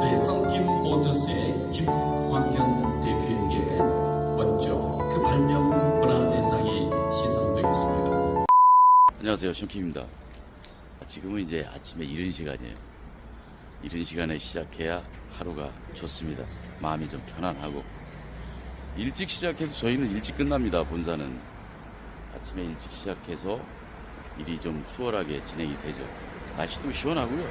네, 썬김 모터스의 김광현 대표에게 먼저 그 발명 문화대상이 시상되겠습니다. 안녕하세요. 션킴입니다. 아, 지금은 이제 아침에 이른 시간이에요. 이른 시간에 시작해야 하루가 좋습니다. 마음이 좀 편안하고. 일찍 시작해서 저희는 일찍 끝납니다. 본사는. 아침에 일찍 시작해서 일이 좀 수월하게 진행이 되죠. 날씨도 시원하고요.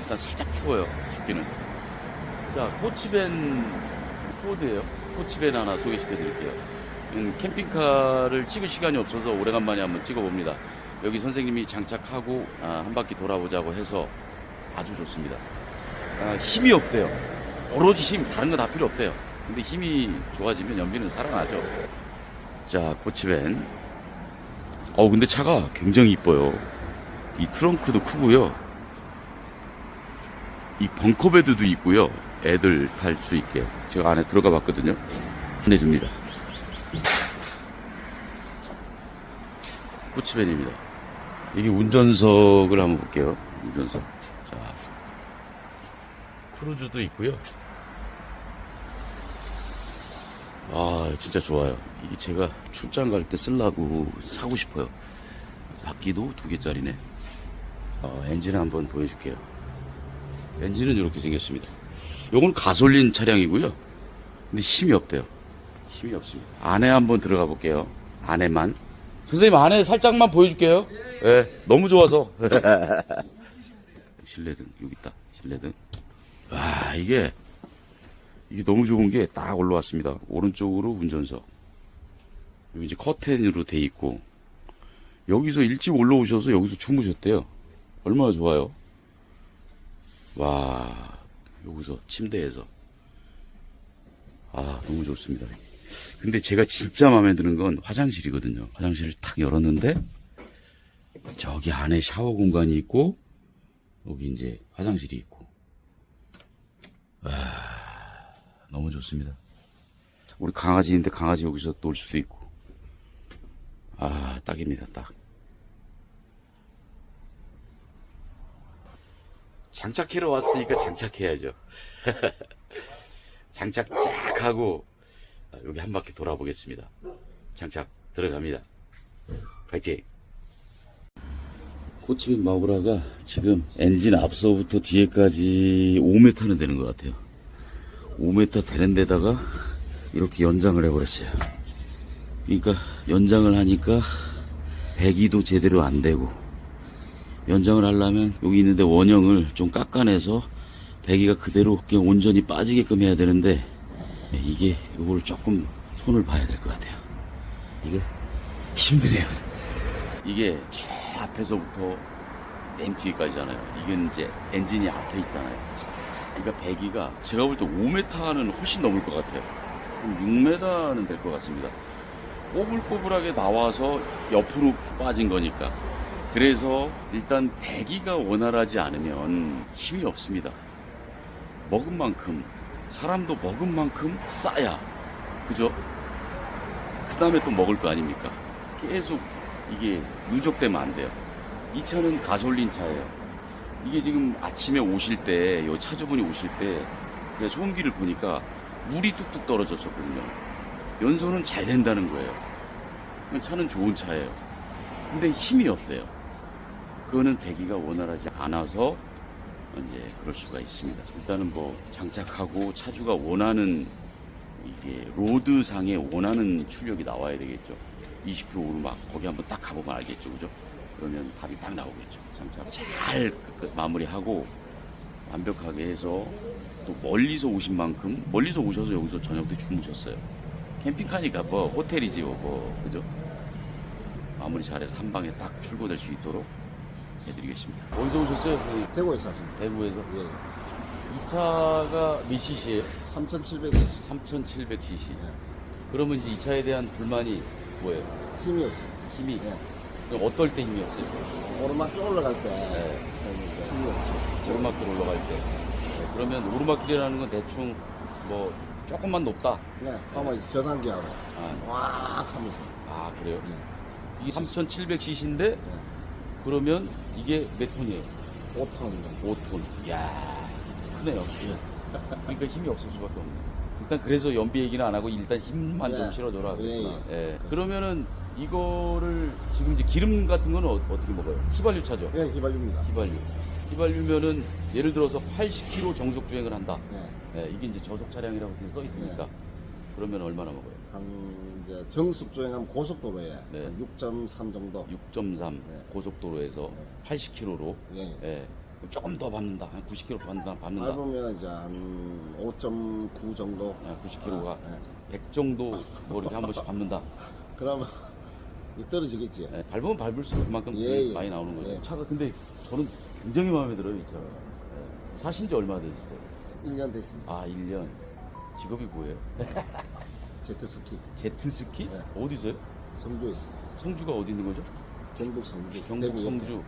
일단 살짝 추워요. 춥기는. 자, 코치밴 포드예요. 코치밴 하나 소개시켜 드릴게요. 음, 캠핑카를 찍을 시간이 없어서 오래간만에 한번 찍어봅니다. 여기 선생님이 장착하고 아, 한 바퀴 돌아보자고 해서 아주 좋습니다. 아, 힘이 없대요. 오로지 힘, 다른 거 다 필요 없대요. 근데 힘이 좋아지면 연비는 살아나죠. 자, 코치밴. 어, 근데 차가 굉장히 이뻐요. 이 트렁크도 크고요. 이 벙커베드도 있고요. 애들 탈 수 있게. 제가 안에 들어가 봤거든요. 내줍니다. 코치밴입니다. 이게 운전석을 한번 볼게요. 운전석. 자. 크루즈도 있고요. 아, 진짜 좋아요. 이게 제가 출장 갈 때 쓰려고 사고 싶어요. 바퀴도 두 개짜리네. 어, 엔진 한번 보여줄게요. 엔진은 이렇게 생겼습니다. 요건 가솔린 차량이고요. 근데 힘이 없대요. 힘이 없습니다. 안에 한번 들어가 볼게요. 안에만. 선생님 안에 살짝만 보여줄게요. 예, 너무 좋아서. 실내등 여기 있다. 실내등. 와 이게 이게 너무 좋은 게 딱 올라왔습니다. 오른쪽으로 운전석. 여기 이제 커튼으로 돼 있고 여기서 일찍 올라오셔서 여기서 주무셨대요. 얼마나 좋아요. 와 여기서 침대에서 아 너무 좋습니다. 근데 제가 진짜 마음에 드는 건 화장실이거든요. 화장실을 탁 열었는데 저기 안에 샤워 공간이 있고 여기 이제 화장실이 있고 와 너무 좋습니다. 우리 강아지 있는데 강아지 여기서 놀 수도 있고 아 딱입니다 딱. 장착해러 왔으니까 장착해야죠. 장착 쫙 하고 아, 여기 한 바퀴 돌아보겠습니다. 장착 들어갑니다. 파이팅! 코치빈 마우라가 지금 엔진 앞서부터 뒤에까지 5m는 되는 것 같아요. 5m 되는 데다가 이렇게 연장을 해버렸어요. 그러니까 연장을 하니까 배기도 제대로 안 되고 연장을 하려면 여기 있는데 원형을 좀 깎아내서 배기가 그대로 그냥 온전히 빠지게끔 해야 되는데 이게 이걸 조금 손을 봐야 될 것 같아요. 이게 힘드네요. 이게 저 앞에서부터 맨 뒤까지잖아요. 이건 이제 엔진이 앞에 있잖아요. 그러니까 배기가 제가 볼 때 5m는 훨씬 넘을 것 같아요. 6m는 될 것 같습니다. 꼬불꼬불하게 나와서 옆으로 빠진 거니까. 그래서 일단 배기가 원활하지 않으면 힘이 없습니다. 먹은 만큼 사람도 먹은 만큼 싸야 그죠? 그 다음에 또 먹을 거 아닙니까? 계속 이게 누적되면 안 돼요. 이 차는 가솔린 차예요. 이게 지금 아침에 오실 때, 요 차주분이 오실 때, 소음기를 보니까 물이 뚝뚝 떨어졌었거든요. 연소는 잘 된다는 거예요. 차는 좋은 차예요. 근데 힘이 없대요. 그거는 배기가 원활하지 않아서 이제 그럴 수가 있습니다. 일단은 뭐 장착하고 차주가 원하는 이게 로드상에 원하는 출력이 나와야 되겠죠. 20km 오르막 거기 한번 딱 가보면 알겠죠, 그죠? 그러면 답이 딱 나오겠죠. 장착 잘 마무리하고 완벽하게 해서 또 멀리서 오신 만큼 멀리서 오셔서 여기서 저녁 때 주무셨어요. 캠핑카니까 뭐 호텔이지 뭐, 뭐 그죠? 마무리 잘해서 한 방에 딱 출고될 수 있도록 해드리겠습니다. 어디서 오셨어요? 대구에서 샀습니다. 대구에서. 예. 이 차가 몇 cc예요? 3,700원. 3700cc. 그러면 이제 이 차에 대한 불만이 뭐예요? 힘이 없어요. 힘이 예. 그럼 어떨 때 힘이 없어요? 오르막 올라갈 때 네. 힘이 없죠. 오르막길 올라갈 때. 네, 그러면 오르막길이라는 건 대충 뭐 조금만 높다. 네. 아마 전환기하고 아, 왁 하면서. 아, 그래요? 예. 이게 3700cc인데 예. 그러면 이게 몇 톤이에요? 5톤 정도. 5톤. 이야, 크네요. 그러니까 힘이 없을 수밖에 없네. 일단 그래서 연비 얘기는 안 하고 일단 힘만 좀 네. 실어줘라. 예, 그랬구나. 예. 예. 그러면은 이거를 지금 이제 기름 같은 거는 어, 떻게 먹어요? 휘발유 차죠? 예, 휘발유입니다. 휘발유. 휘발유면은 예를 들어서 80km 정속 주행을 한다. 네. 예, 이게 이제 저속 차량이라고 지금 써 있으니까 그러면 얼마나 먹어요? 한 이제 정숙 주행하면 고속도로에 네. 한 6.3 정도. 6.3 네. 고속도로에서 80km로 예. 예. 조금 더 밟는다. 한 90km 밟는다. 밟는다. 밟으면 이제 한 5.9 정도. 90km가 아, 예. 100 정도 뭐 이렇게 한 번씩 밟는다. 그러면 이제 떨어지겠지. 예, 밟으면 밟을수록 그만큼 예, 예. 많이 나오는 거죠. 예. 차가 근데 저는 굉장히 마음에 들어요, 이 차가. 예. 사신 지 얼마 되셨어요? 1년 됐습니다. 아, 1년. 직업이 뭐예요? 제트스키. 제트스키? 네. 어디서요? 성주에 있어요. 성주가 어디 있는 거죠? 경북 성주. 경북 대구 옆에. 성주.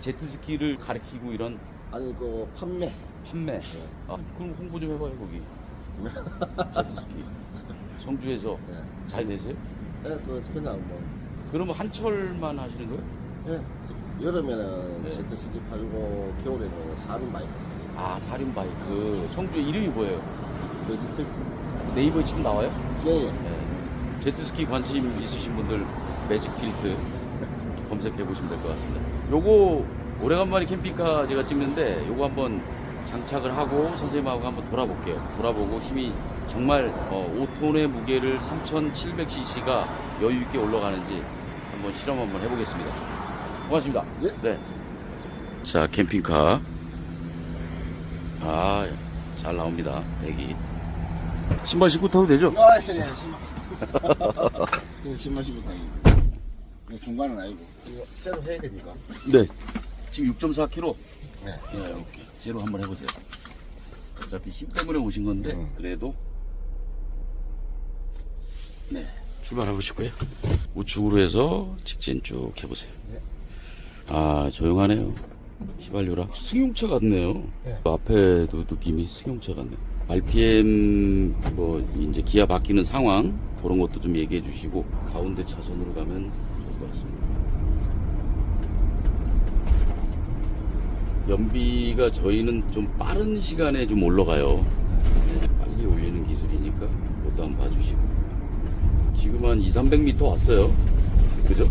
제트스키를 가리키고 이런 아니 그 판매. 판매. 아, 그럼 홍보 좀 해봐요, 거기. 제트스키. 성주에서 네. 잘 되세요? 예, 그 그냥 뭐 그러면 한철만 하시는 거예요? 예. 여름에는 네. 제트스키 팔고 겨울에는 사륜 바이크. 아, 사륜 바이크. 성주의 이름이 뭐예요? 베지트. 네이버에 지금 나와요? 예, 예. 네. 제트스키 관심 있으신 분들 매직 틸트 검색해 보시면 될 것 같습니다. 요거 오래간만에 캠핑카 제가 찍는데 요거 한번 장착을 하고 선생님하고 한번 돌아볼게요. 돌아보고 힘이 정말 어, 5톤의 무게를 3,700cc가 여유 있게 올라가는지 한번 실험 한번 해보겠습니다. 고맙습니다. 예. 네. 자 캠핑카 아 잘 나옵니다. 배기 신발 신고 타도 되죠? 아, 예, 예. 신발. 이거 신발 신고 다니고. 중간은 아니고. 이거 새로 해야 됩니까? 네. 지금 6.4kg. 네. 네, 오케이. 제로 한번 해보세요. 어차피 힘 때문에 오신 건데, 음. 그래도. 네. 출발해 보시고요. 우측으로 해서 직진 쭉 해보세요. 네. 아, 조용하네요. 휘발유라. 승용차 같네요. 네. 앞에도 느낌이 승용차 같네요. RPM, 뭐, 이제 기아 바뀌는 상황, 그런 것도 좀 얘기해 주시고, 가운데 차선으로 가면 좋을 것 같습니다. 연비가 저희는 좀 빠른 시간에 좀 올라가요. 네, 빨리 올리는 기술이니까 그것도 한번 봐주시고. 지금 한 2, 300m 왔어요. 그죠?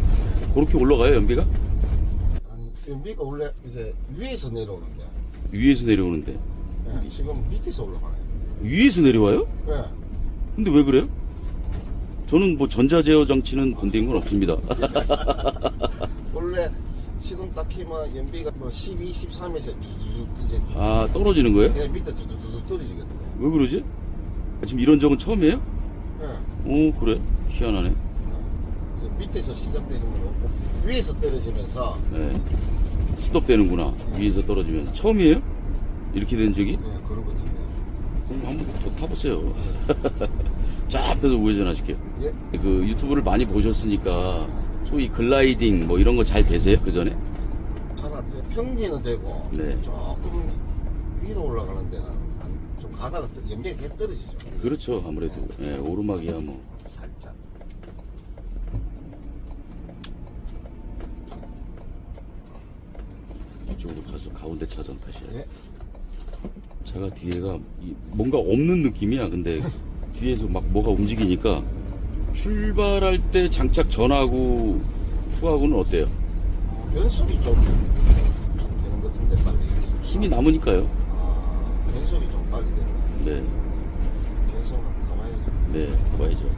그렇게 올라가요, 연비가? 아니, 연비가 원래 이제 위에서 내려오는데. 위에서 내려오는데. 예, 지금 밑에서 올라가네. 위에서 내려와요? 예. 근데 왜 그래요? 저는 뭐 전자제어 장치는 건드린 건 없습니다. 원래 시동 딱 키면 연비가 뭐 12, 13에서 두두두 이제 아, 떨어지는 거예요? 그냥 밑에 두두두두 떨어지거든요. 왜 그러지? 아, 지금 이런 적은 처음이에요? 예. 오, 그래? 희한하네. 이제 밑에서 시작되는 건 없고 위에서 떨어지면서 네. 스톱되는구나. 위에서 떨어지면서. 처음이에요? 이렇게 된 적이? 예, 그런 거지. 그럼 한번 더 타보세요. 자, 앞에서 우회전하실게요. 예. 그 유튜브를 많이 보셨으니까 소위 글라이딩 뭐 이런 거 잘 되세요? 그 전에? 차가 이제 평지는 되고 네. 조금 위로 올라가는 데는 안- 좀 가다가 또 연비가 계속 떨어지죠. 그렇죠. 아무래도. 예, 오르막이야 뭐. 살짝. 이쪽으로 가서 가운데 차선 타셔야 돼. 예. 차가 뒤에가 이- 뭔가 없는 느낌이야. 근데 뒤에서 막 뭐가 움직이니까 출발할 때 장착 전하고 후하고는 어때요? 변속이 좀 되는 것 같은데 빨리. 힘이 남으니까요. 아, 변속이 좀 빨리 되네. 네, 변속 가만히 네, 봐야죠.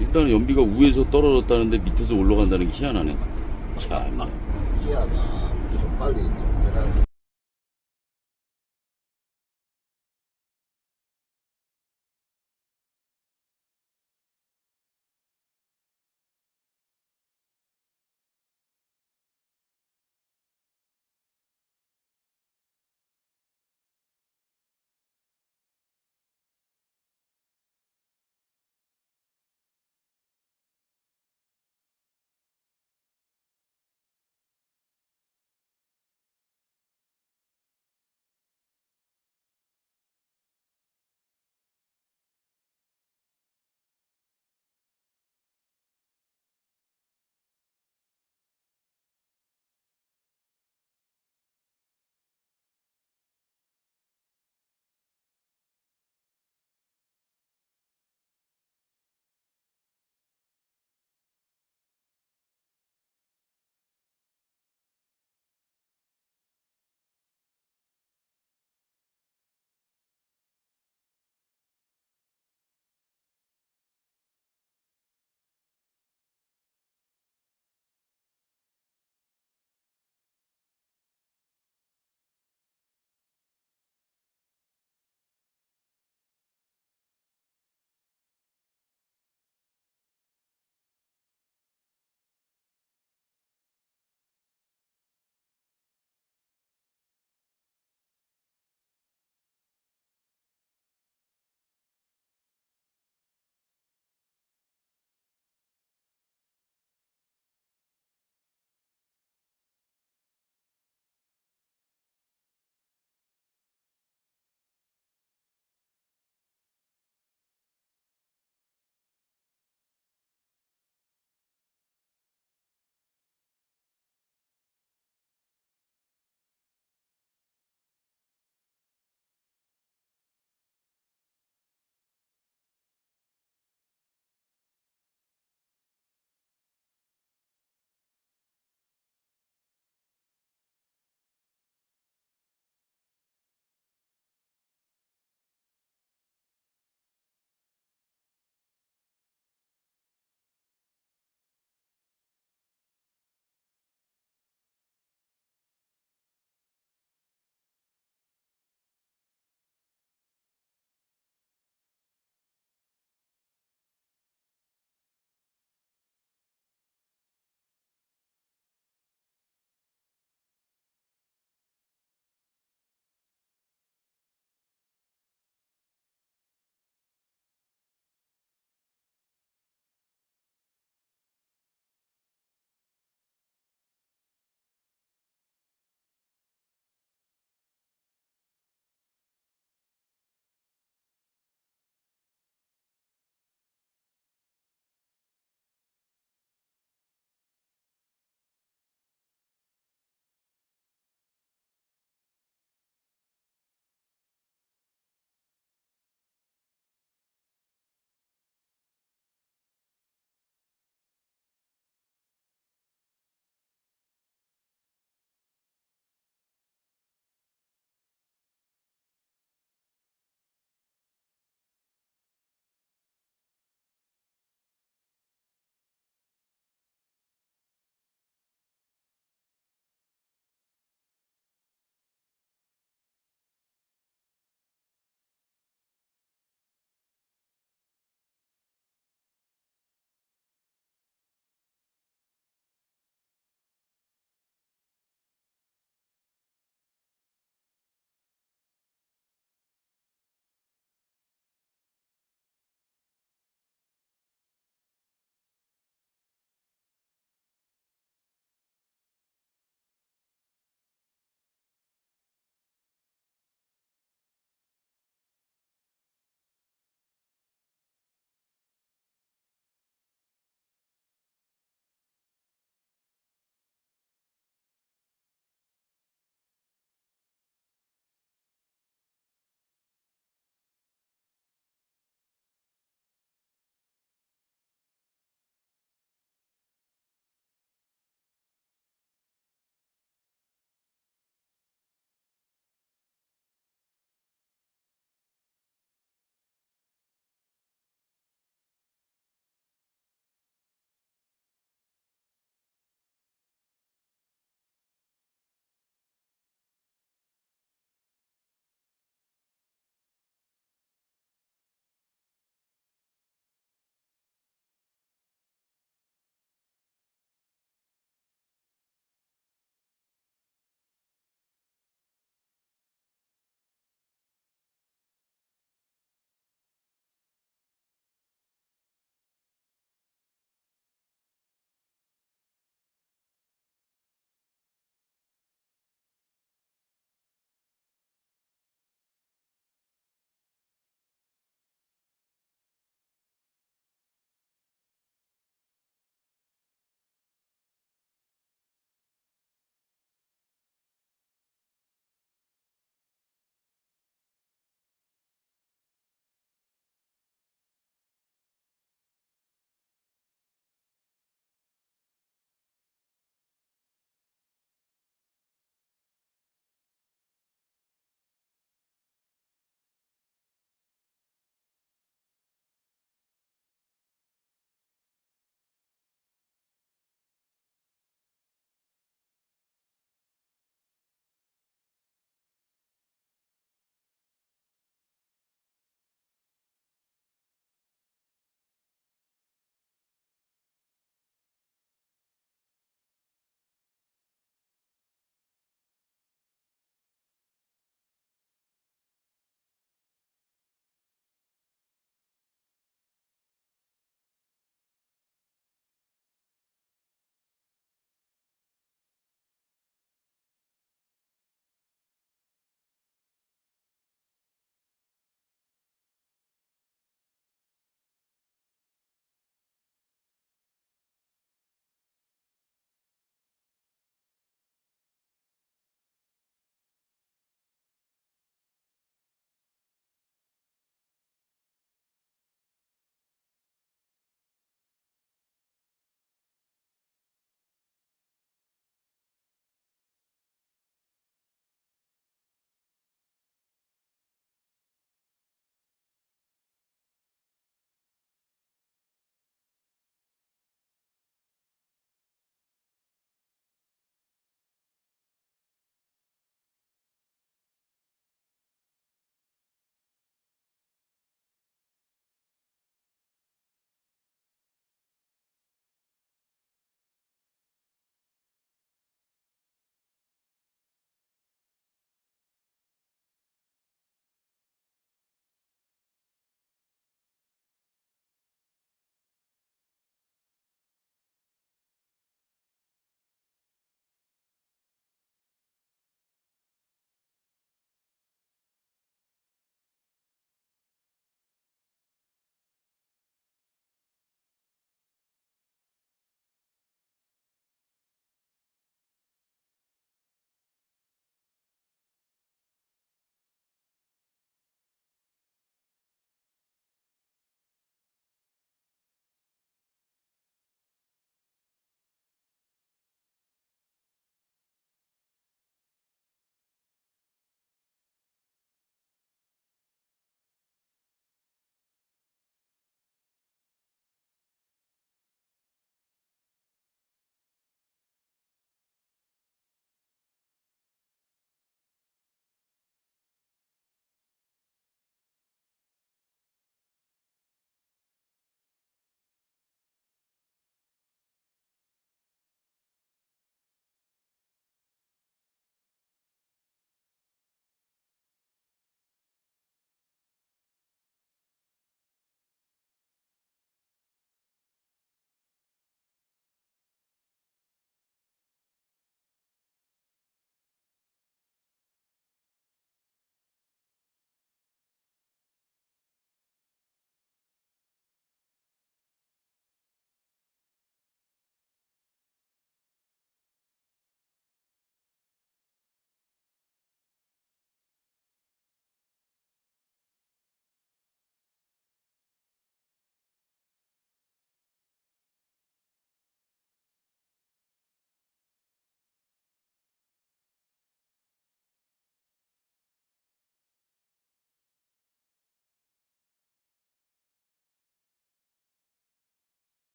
일단은 연비가 위에서 떨어졌다는데 밑에서 올라간다는 게 희한하네. 참. 기아가 좀 빨리 좀